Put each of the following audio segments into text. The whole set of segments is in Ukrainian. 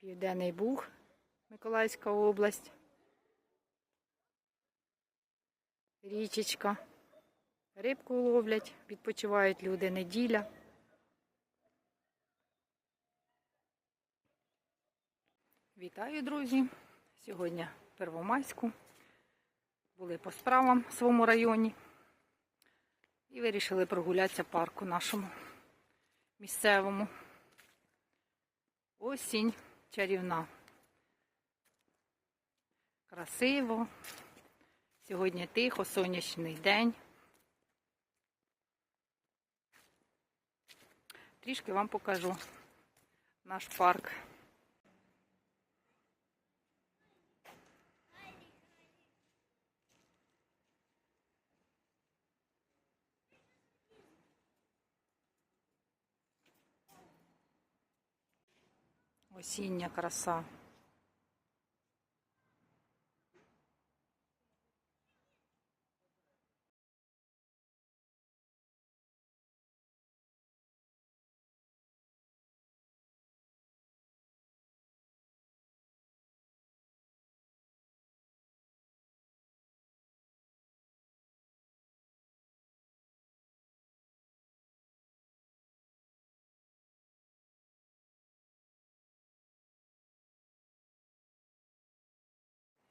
Південний Буг, Миколаївська область. Річечка. Рибку ловлять, відпочивають люди неділя. Вітаю, друзі! Сьогодні Первомайську. Були по справам в своєму районі і вирішили прогулятися парку нашому місцевому. Осінь чарівна. Красиво. Сьогодні тихо, сонячний день. Трішки вам покажу наш парк. Осіння краса.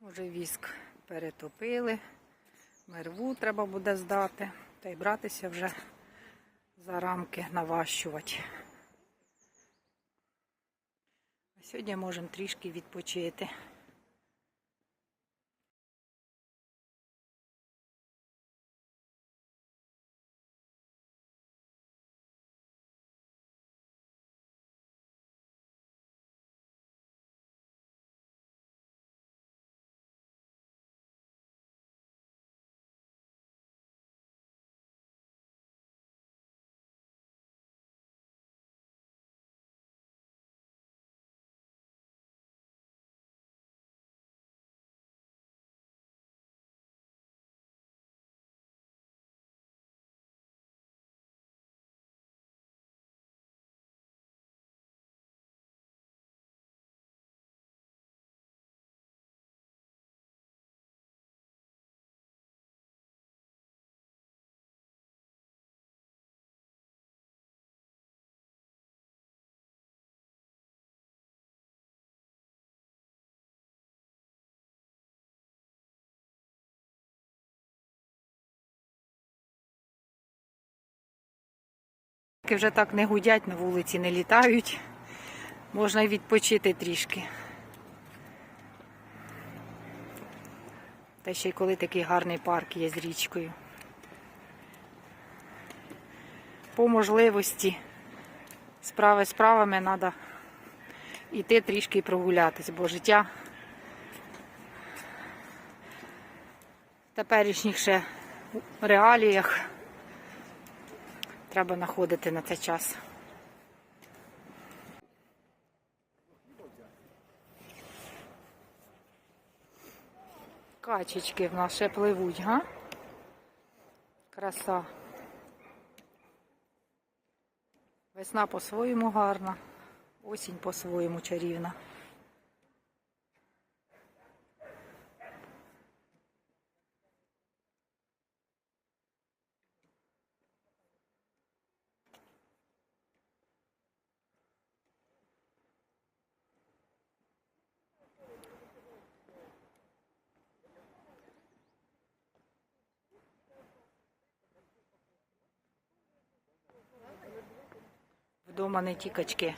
Уже віск перетопили. Мерву треба буде здати. Та й братися вже за рамки наващувати. А сьогодні можемо трішки відпочити. Вже так не гудять, на вулиці не літають. Можна відпочити трішки. Та ще й коли такий гарний парк є з річкою. По можливості справи справами треба йти трішки прогулятись, бо життя в теперішніх ще реаліях треба знаходити на це час. Качечки в нас ще пливуть, га? Краса. Весна по-своєму гарна, осінь по-своєму чарівна. Вдома не ті качки.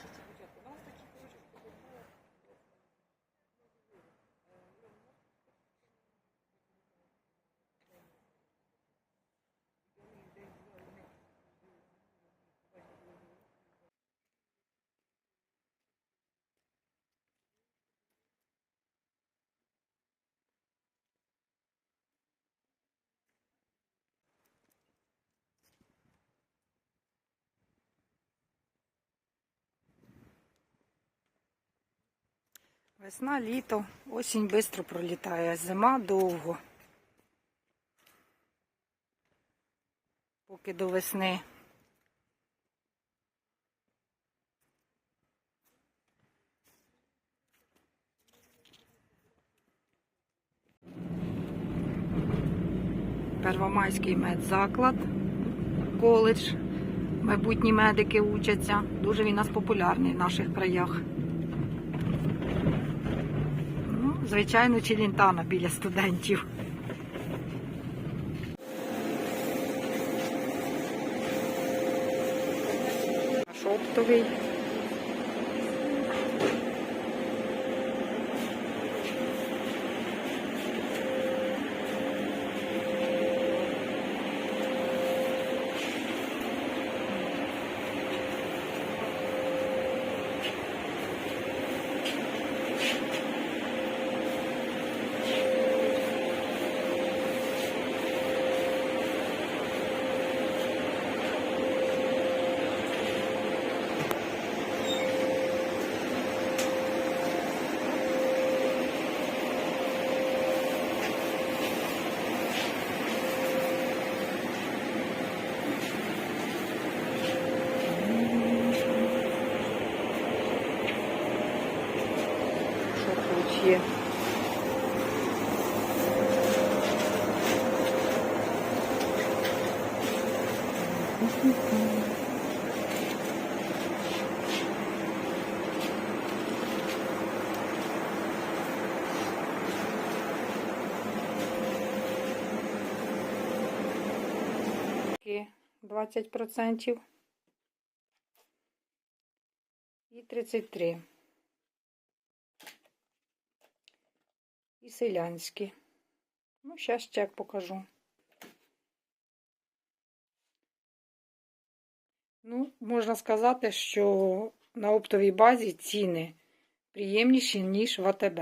Весна, літо, осінь швидко пролітає, зима довго. Поки до весни. Первомайський медзаклад, коледж, майбутні медики учаться. Дуже він у нас популярний в наших краях. Звичайно, челінтана біля студентів. Наш є? Такі 20% і 33. І селянські. Ну, зараз чек покажу. Ну, можна сказати, що на оптовій базі ціни приємніші, ніж в АТБ.